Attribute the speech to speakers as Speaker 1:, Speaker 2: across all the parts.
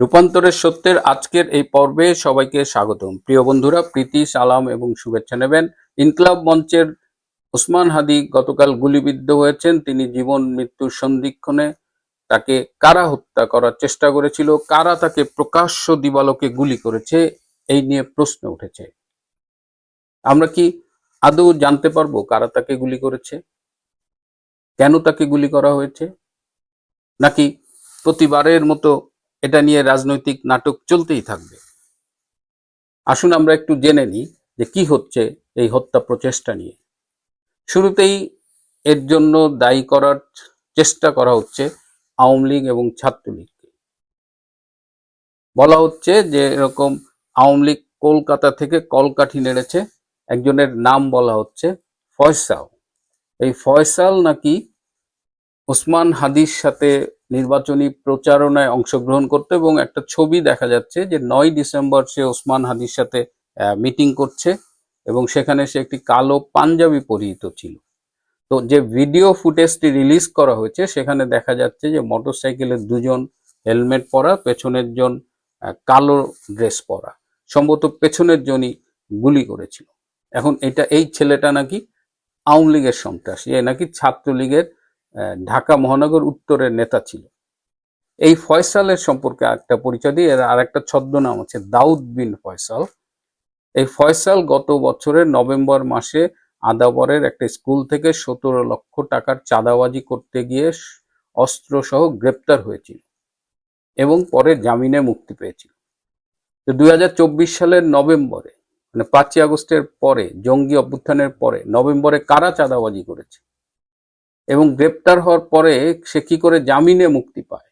Speaker 1: রূপান্তরের সত্যের আজকের এই পর্বে সবাইকে স্বাগতম। প্রিয় বন্ধুরা, প্রীতি, সালাম এবং শুভেচ্ছা নেবেন। ইনকলাব মঞ্চের ওসমান হাদি গতকাল গুলিবিদ্ধ হয়েছেন। তিনি জীবন, মৃত্যুর সন্ধিক্ষণে তাকে কারা হত্যা করার চেষ্টা করেছিল, কারা তাকে প্রকাশ্য দিবালোকে গুলি করেছে, এই নিয়ে প্রশ্ন উঠেছে। আমরা কি আদৌ জানতে পারব কারা তাকে গুলি করেছে? কেন তাকে গুলি করা হয়েছে? নাকি প্রতিবারের মতো এটা নিয়ে রাজনৈতিক নাটক চলতেই থাকবে। আসুন আমরা একটু জেনে নিই যে কি হচ্ছে এই হত্যা প্রচেষ্টা নিয়ে। শুরুতেই এর জন্য দায়ী করার চেষ্টা করা হচ্ছে আওয়ামী লীগ এবং ছাত্রলীগকে। বলা হচ্ছে যে এরকম আওয়ামী লীগ কলকাতা থেকে কলকাঠি নেড়েছে, একজনের নাম বলা হচ্ছে ফয়সাল। এই ফয়সাল নাকি ওসমান হাদির সাথে নির্বাচনী প্রচারণায় অংশগ্রহণ করতে এবং একটা ছবি দেখা যাচ্ছে যে নয় ডিসেম্বর সে ওসমান হাদির সাথে মিটিং করছে এবং সেখানে সে একটি কালো পাঞ্জাবি পরিহিত ছিল। তো যে ভিডিও ফুটেজটি রিলিজ করা হয়েছে, সেখানে দেখা যাচ্ছে যে মোটরসাইকেলের দুজন হেলমেট পরা, পেছনের জন কালো ড্রেস পরা। সম্ভবত পেছনের জনই গুলি করেছিল। এখন এটা, এই ছেলেটা নাকি আওয়ামী লীগের সন্ত্রাসী, এ নাকি ছাত্রলীগের ঢাকা মহানগর উত্তরের নেতা ছিল। এই ফয়সালের সম্পর্কে একটা পরিচয় দিয়ে আর একটা ছদ্মনাম আছে, দাউদ বিন ফয়সাল। এই ফয়সাল গত বছরের নভেম্বর মাসে আদাবরের একটা স্কুল থেকে সতেরো লক্ষ টাকার চাঁদাবাজি করতে গিয়ে অস্ত্র সহ গ্রেপ্তার হয়েছিল এবং পরে জামিনে মুক্তি পেয়েছিল। তো দুই হাজার চব্বিশ সালের নভেম্বরে মানে পাঁচই আগস্টের পরে, জঙ্গি অভ্যুত্থানের পরে, নভেম্বরে কারা চাঁদাবাজি করেছে? এবং গ্রেপ্তার হওয়ার পরে সে কি করে জামিনে মুক্তি পায়?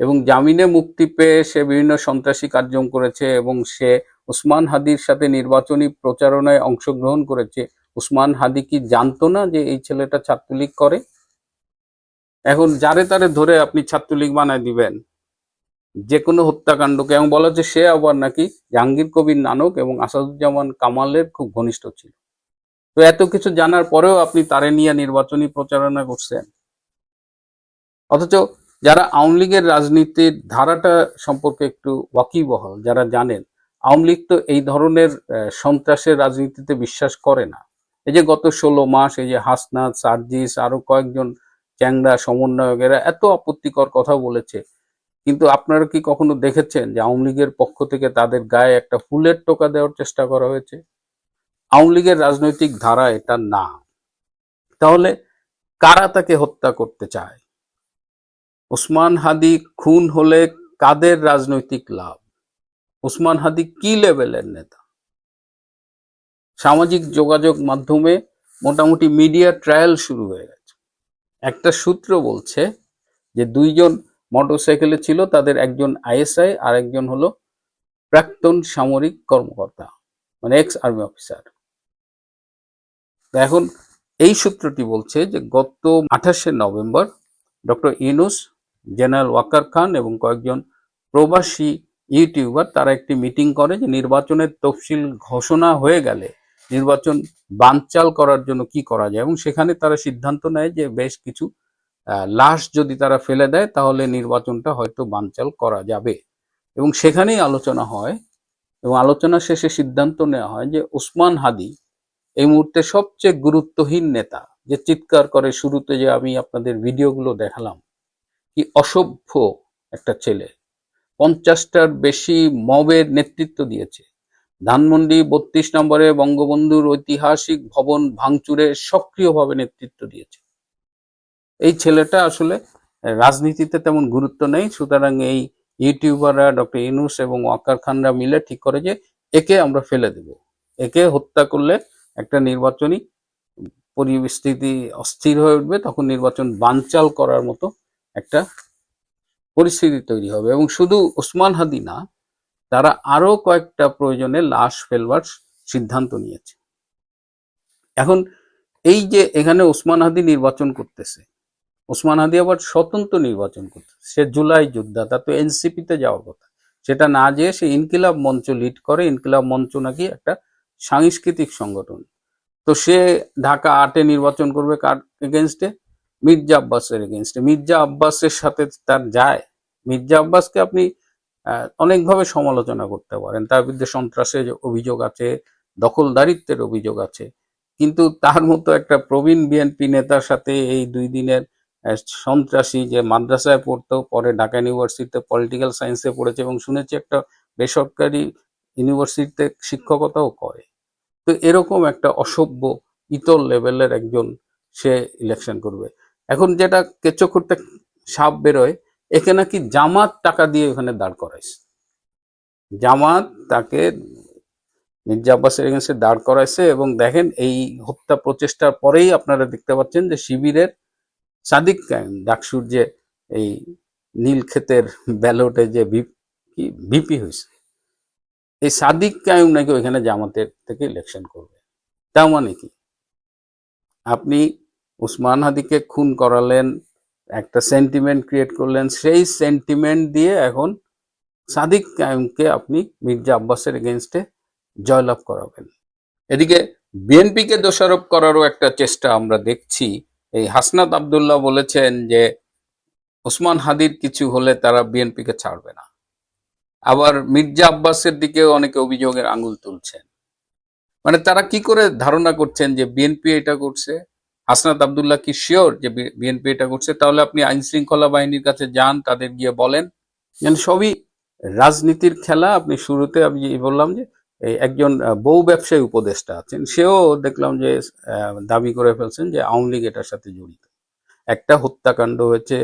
Speaker 1: এবং জামিনে মুক্তি পেয়ে সে বিভিন্ন সন্ত্রাসী কার্যক্রম করেছে এবং সে উসমান হাদির সাথে নির্বাচনী প্রচারণায় অংশগ্রহণ করেছে। উসমান হাদি কি জানতো না যে এই ছেলেটা ছাত্রলীগ করে? এখন যারে তারে ধরে আপনি ছাত্রলীগ বানায় দিবেন, যে কোনো হত্যাকাণ্ডকে। এবং বলা হচ্ছে সে আবার নাকি জাহাঙ্গীর কবির নানক এবং আসাদুজ্জামান কামালের খুব ঘনিষ্ঠ ছিল। তো এত কিছু জানার পরেও আপনি তারে নিয়ে নির্বাচনী প্রচারণা করছেন। অথচ যারা আওয়ামী লীগের রাজনীতির ধারাটা সম্পর্কে একটু ওয়াকিবহল, যারা জানেন, আওয়ামী লীগ তো এই ধরনের সন্ত্রাসের রাজনীতিতে বিশ্বাস করে না। এই যে গত ষোলো মাস এই যে হাসনাত, সার্জিস, আরও কয়েকজন চ্যাংরা সমন্বয়কেরা এত আপত্তিকর কথা বলেছে, কিন্তু আপনারা কি কখনো দেখেছেন যে আওয়ামী লীগের পক্ষ থেকে তাদের গায়ে একটা ফুলের টোকা দেওয়ার চেষ্টা করা হয়েছে? আওয়ামী লীগের রাজনৈতিক ধারা এটা না। তাহলে কারা তাকে হত্যা করতে চায়? ওসমান হাদি খুন হলে কাদের রাজনৈতিক লাভ? ওসমান হাদি কি লেভেলের নেতা? সামাজিক যোগাযোগ মাধ্যমে মোটামুটি মিডিয়া ট্রায়াল শুরু হয়ে গেছে। একটা সূত্র বলছে যে দুইজন মোটরসাইকেলে ছিল, তাদের একজন আইএসআই আর একজন হলো প্রাক্তন সামরিক কর্মকর্তা মানে এক্স আর্মি অফিসার। এখন এই সূত্রটি বলছে যে গত আঠাশে November doctor Yunus general Waker Khan এবং কয়েকজন প্রবাসী ইউটিউবার তারা একটি মিটিং করে যে নির্বাচনের তফসিল ঘোষণা হয়ে গেলে নির্বাচন বানচাল করার জন্য কি করা যায় এবং সেখানে তারা সিদ্ধান্ত নেয় যে বেশ কিছু লাশ যদি তারা ফেলে দেয় তাহলে নির্বাচনটা হয়তো বানচাল করা যাবে। এবং সেখানেই আলোচনা হয় এবং আলোচনা শেষে সিদ্ধান্ত নেওয়া হয় যে ওসমান হাদি এই মুহূর্তে সবচেয়ে গুরুত্বহীন নেতা যে চিৎকার করে শুরুতে যে আমি আপনাদের ভিডিওগুলো দেখালাম, কি অসভ্য একটা ছেলে। পঞ্চাশটার বেশি মবের নেতৃত্ব দিয়েছে। ধানমন্ডি বত্রিশ নম্বরে বঙ্গবন্ধুর ঐতিহাসিক ভবন ভাঙচুরে সক্রিয়ভাবে নেতৃত্ব দিয়েছে। এই ছেলেটা আসলে রাজনীতিতে তেমন গুরুত্ব নেই, সুতরাং এই ইউটিউবাররা ডক্টর ইনুস এবং ওয়াকার খানরা মিলে ঠিক করে যে একে আমরা ফেলে দেব, একে হত্যা করলে একটা নির্বাচনী পরিস্থিতি অস্থির হয়ে উঠবে, তখন নির্বাচন বানচাল করার মতো একটা পরিস্থিতি তৈরি হবে। এবং শুধু ওসমান হাদি না, তারা আরও কয়েকটা প্রয়োজনে লাশ ফেলবার সিদ্ধান্ত নিয়েছে। এখন এই যে এখানে ওসমান হাদি নির্বাচন করতেছে, ওসমান হাদি আবার স্বতন্ত্র নির্বাচন করতেছে সে জুলাই যোদ্ধা, তা তো এনসিপিতে যাওয়ার কথা। সেটা না যেয়ে সে ইনকিলাব মঞ্চ লিড করে, ইনকিলাব মঞ্চ নাকি একটা সাংস্কৃতিক সংগঠন। তো সে ঢাকা আটে নির্বাচন করবে কার এগেনস্টে মির্জা আব্বাসের এগেনস্টে মির্জা আব্বাসের সাথে তার যায়। মির্জা আব্বাসকে আপনি অনেকভাবে সমালোচনা করতে পারেন। তার বিরুদ্ধে সন্ত্রাসের অভিযোগ আছে, দখলদারিত্বের অভিযোগ আছে। কিন্তু তার মতো একটা প্রবীণ বিএনপি নেতার সাথে এই দুই দিনের সন্ত্রাসী যে মাদ্রাসায় পড়তো, পরে ঢাকা ইউনিভার্সিটিতে পলিটিক্যাল সায়েন্সে পড়েছে এবং শুনেছি একটা বেসরকারি ইউনিভার্সিটিতে শিক্ষকতাও করে। তো এরকম একটা অসভ্য, ইতর লেভেলের একজন সে ইলেকশন করবে। এখন যেটা কেঁচো করতে সাপ বেরোয়, একে নাকি জামাত টাকা দিয়ে ওখানে দাঁড় করাইছে। জামাত তাকে মির্জা আব্বাসের এগেন্সে দাঁড় করাইছে এবং দেখেন এই হত্যা প্রচেষ্টার পরেই আপনারা দেখতে পাচ্ছেন যে শিবিরের সাদিক কায়েম, ডাকসুর যে এই নীলক্ষেতের ব্যালটে যে ভিপি হয়েছে। এই সাদিক কায়ুম নাকি ওইখানে জামাতের থেকে ইলেকশন করবে? তার মানে কি? আপনি উসমান হাদিকে খুন করালেন, একটা সেন্টিমেন্ট ক্রিয়েট করলেন, সেই সেন্টিমেন্ট দিয়ে এখন সাদিক কায়ুমকে আপনি মির্জা আব্বাসের এগেনস্টে জয়লাভ করাবেন। এদিকে বিএনপিকে দোষারোপ করারও একটা চেষ্টা আমরা দেখছি। এই হাসনাত আবদুল্লাহ বলেছেন যে ওসমান হাদির কিছু হলে তারা বিএনপিকে ছাড়বে না। আবার মির্জা আব্বাসের দিকে অনেকে অভিযোগের আঙুল তুলছেন। মানে তারা কি করে ধারণা করছেন যে বিএনপি এটা করছে? হাসনাত আবদুল্লাহ কি শিওর যে বিএনপি এটা করছে? তাহলে আপনি আইন শৃঙ্খলা বাহিনীর কাছে যান, তাদের গিয়ে বলেন। যেন সবই রাজনীতির খেলা, আপনি শুরুতে আমি বললাম যে একজন বউ ব্যবসায়ী উপদেষ্টা আছেন, সেও দেখলাম যে দাবি করে ফেলছেন যে আওয়ামী লীগ এটার সাথে জড়িত। একটা হত্যাকাণ্ড হয়েছে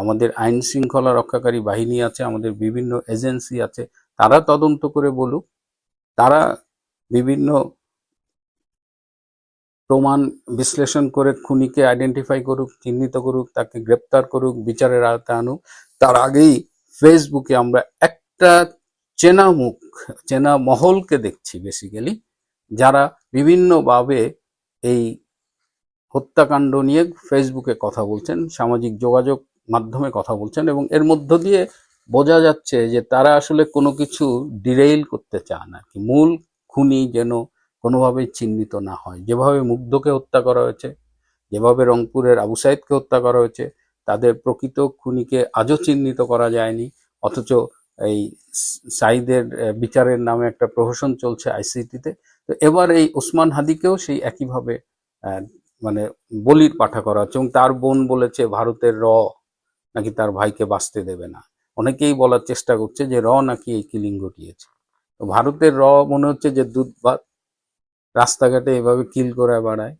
Speaker 1: আমাদের আইন শৃঙ্খলা রক্ষাকারী বাহিনী আছে, আমাদের বিভিন্ন এজেন্সি আছে, তারা তদন্ত করে বলুক, তারা বিভিন্ন প্রমাণ বিশ্লেষণ করে খুনিকে আইডেন্টিফাই করুক, চিহ্নিত করুক, তাকে গ্রেপ্তার করুক, বিচারের আওতায় আনুক। তার আগেই ফেসবুকে আমরা একটা চেনা মুখ, চেনা মহলকে দেখছি বেসিক্যালি যারা বিভিন্নভাবে এই হত্যাকাণ্ড নিয়ে ফেসবুকে কথা বলছেন। সামাজিক যোগাযোগ মাধ্যমে কথা বলছেন এবং এর মধ্য দিয়ে বোঝা যাচ্ছে যে তারা আসলে কোনো কিছু ডিরেইল করতে চান আর কি। মূল খুনি যেন কোনোভাবেই চিহ্নিত না হয়। যেভাবে মুগ্ধকে হত্যা করা হয়েছে, যেভাবে রংপুরের আবু সাইদকে হত্যা করা হয়েছে, তাদের প্রকৃত খুনিকে আজও চিহ্নিত করা যায়নি। অথচ এই সাইদের বিচারের নামে একটা প্রহসন চলছে আইসিটিতে। তো এবার এই ওসমান হাদিকেও সেই একইভাবে মানে বলির পাঠা করা হচ্ছে এবং তার বোন বলেছে, ভারতের র নাকি তার ভাইকে বাঁচতে দেবে না। অনেকেই বলার চেষ্টা করছে যে র নাকি এই কিলিং ঘটিয়েছে। তো ভারতের র মনে হচ্ছে যে দুধ ভাত রাস্তাঘাটে এভাবে কিল করে বেড়ায়।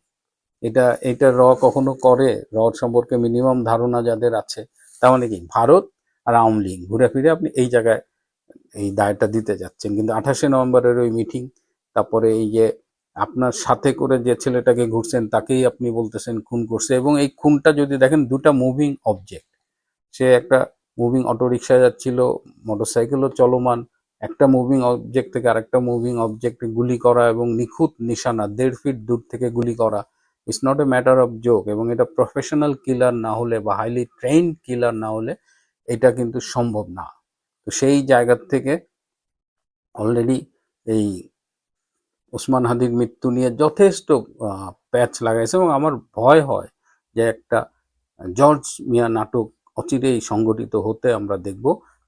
Speaker 1: এটা এটা র কখনো করে? র সম্পর্কে মিনিমাম ধারণা যাদের আছে, তার মানে কি? ভারত আর আওয়ামী লীগ। ঘুরে ফিরে আপনি এই জায়গায় এই দায়টা দিতে যাচ্ছেন। কিন্তু আঠাশে নভেম্বরের ওই মিটিং তারপরে এই যে আপনার সাথে করে যে ছেলেটাকে ঘুরছেন, তাকেই আপনি বলতেছেন, খুন করছে। এবং এই খুনটা যদি দেখেন, দুটা মুভিং অবজেক্ট সে একটা মুভিং অটো রিক্সা যাচ্ছিল মোটরসাইকেলও চলমান, একটা মুভিং অবজেক্ট থেকে আরেকটা মুভিং অবজেক্টে গুলি করা এবং নিখুঁত নিশানা, দেড় ফিট দূর থেকে গুলি করা it's not a matter of joke এবং এটা প্রফেশনাল কিলার না হলে বা হাইলি ট্রেইন কিলার না হলে এটা কিন্তু সম্ভব না। তো সেই জায়গা থেকে অলরেডি এই ওসমান হাদির মৃত্যু নিয়ে যথেষ্ট প্যাচ লাগাইছে এবং আমার ভয় হয় যে একটা জর্জ মিয়া নাটক অচিরেই সংগঠিত হতে আমরা দেখব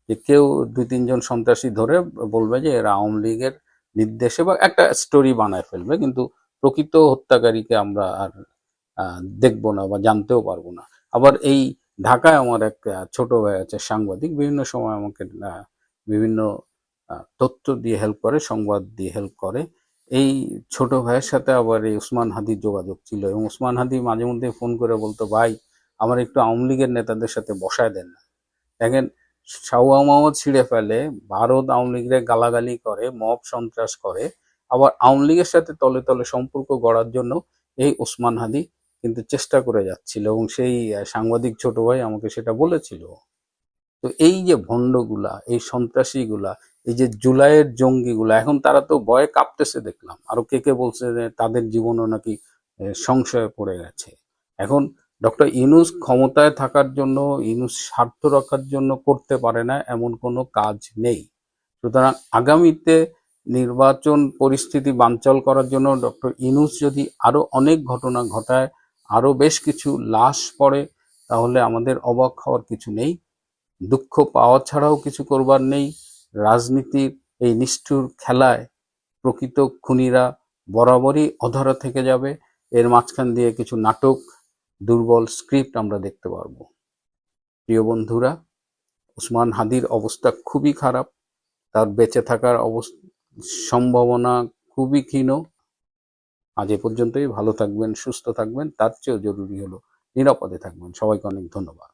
Speaker 1: যে কেউ দুই, তিনজন সন্ত্রাসী ধরে বলবে যে এরা আওয়ামী লীগের নির্দেশে বা একটা স্টোরি বানায় ফেলবে, কিন্তু প্রকৃত হত্যাকারীকে আমরা আর দেখব না বা জানতেও পারব না। আবার এই ঢাকায় আমার এক ছোট ভাই আছে, সাংবাদিক, বিভিন্ন সময় আমাকে বিভিন্ন তথ্য দিয়ে হেল্প করে, সংবাদ দিয়ে হেল্প করে। এই ছোট ভাইয়ের সাথে আবার এই উসমান হাদির যোগাযোগ ছিল এবং উসমান হাদি মাঝে মধ্যে ফোন করে বলতো, ভাই আমার একটু আওয়ামী লীগের নেতাদের সাথে বসায় দেন না। দেখেন শাহুয়া মোহাম্মদ ছিঁড়ে ফেলে, ভারত আওয়ামী লীগের গালাগালি করে, মব সন্ত্রাস করে, আবার আওয়ামী লীগের সাথে তলে তলে সম্পর্ক গড়ার জন্য এই ওসমান হাদি কিন্তু চেষ্টা করে যাচ্ছিল এবং সেই সাংবাদিক ছোট ভাই আমাকে সেটা বলেছিল। তো এই যে ভণ্ডগুলা, এই সন্ত্রাসীগুলা, এই যে জুলাইয়ের জঙ্গিগুলা, এখন তারা তো ভয়ে কাঁপতেছে দেখলাম। আরও কে কে বলছে যে তাদের জীবনও নাকি সংশয়ে পড়ে গেছে। এখন ডক্টর ইউনুস ক্ষমতায় থাকার জন্য, ইউনুস স্বার্থ রক্ষার জন্য করতে পারে না, এমন কোনো কাজ নেই। সুতরাং আগামীতে নির্বাচন পরিস্থিতি বানচাল করার জন্য ডক্টর ইনুস যদি আরও অনেক ঘটনা ঘটায় আরও বেশ কিছু লাশ পড়ে, তাহলে আমাদের অবাক হওয়ার কিছু নেই। দুঃখ পাওয়া ছাড়াও কিছু করবার নেই। রাজনীতির এই নিষ্ঠুর খেলায় প্রকৃত খুনিরা বরাবরই অধরা থেকে যাবে। এর মাঝখান দিয়ে কিছু নাটক দুর্বল স্ক্রিপ্ট আমরা দেখতে পারব। প্রিয় বন্ধুরা উসমান হাদির অবস্থা খুবই খারাপ। তার বেঁচে থাকার সম্ভাবনা খুবই ক্ষীণ। আজ এ পর্যন্তই। ভালো থাকবেন, সুস্থ থাকবেন। তার চেয়েও জরুরি হলো নিরাপদে থাকবেন। সবাইকে অনেক ধন্যবাদ।